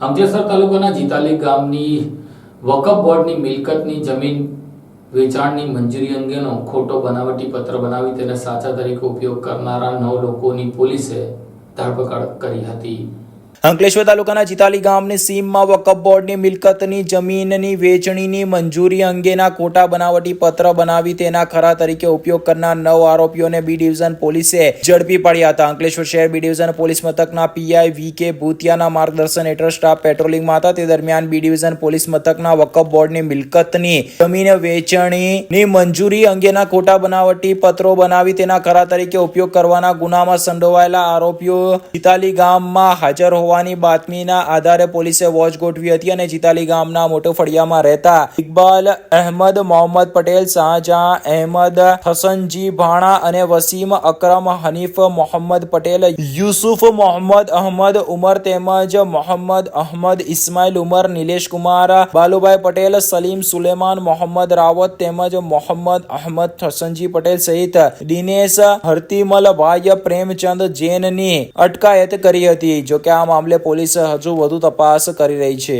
અંકલેશ્વર તાલુકાના જીતાલી ગામની વકફ બોર્ડની મિલકતની જમીન વેચાણની મંજૂરી અંગેનો ખોટો બનાવટી પત્ર બનાવી તેને સાચા તરીકે ઉપયોગ કરનારા નવ લોકોની પોલીસે ધરપકડ કરી હતી. અંકલેશ્વર તાલુકાના ચિતાલી ગામની સીમમાં વકફ બોર્ડની મિલકતની જમીનની વેચણીની મંજૂરી અંગેના ખોટા બનાવટી પત્ર બનાવી તેના ખરા તરીકે ઉપયોગ કરનાર નવ આરોપીઓને બી ડિવિઝન પોલીસે ઝડપી પાડ્યા હતા. અંકલેશ્વર શહેર બી ડિવિઝન પોલીસ મથકના પીઆઈ વી કે ભૂતિયાના માર્ગદર્શન હેઠળ સ્ટાફ પેટ્રોલિંગમાં હતા. તે દરમિયાન બી ડિવિઝન પોલીસ મથકના વકફ બોર્ડની મિલકતની જમીન વેચણીની મંજૂરી અંગેના ખોટા બનાવટી પત્રો બનાવી તેના ખરા તરીકે ઉપયોગ કરવાના ગુનામાં સંડોવાયેલા આરોપીઓ ચિતાલી ગામમાં હાજર હોવાની બાતમીના આધારે પોલીસે વોચ ગોઠવી હતી અને જીતાલી ગામના મોટો ફળિયામાં રહેતા ઇકબાલ અહેમદ, મોહમ્મદ પટેલ, શાહજહાં અહેમદ, હસનજી ભાણા અને વસીમ અકરમ હનીફ, મોહમ્મદ પટેલ, યુસુફ મોહમ્મદ અહમદ, ઉમર તેમજ મોહમ્મદ અહમદ, ઇસ્માઇલ ઉમર, નિલેશ કુમાર, બાલુભાઈ પટેલ, સલીમ સુલેમાન, મોહમ્મદ રાવત તેમજ મોહમ્મદ અહમદ, હસનજી પટેલ સહિત દિનેશ, હરતિમલભાઈ, પ્રેમચંદ જૈનની અટકાયત કરી હતી. જોકે આ મામલે પોલીસ હજુ વધુ તપાસ કરી રહી છે.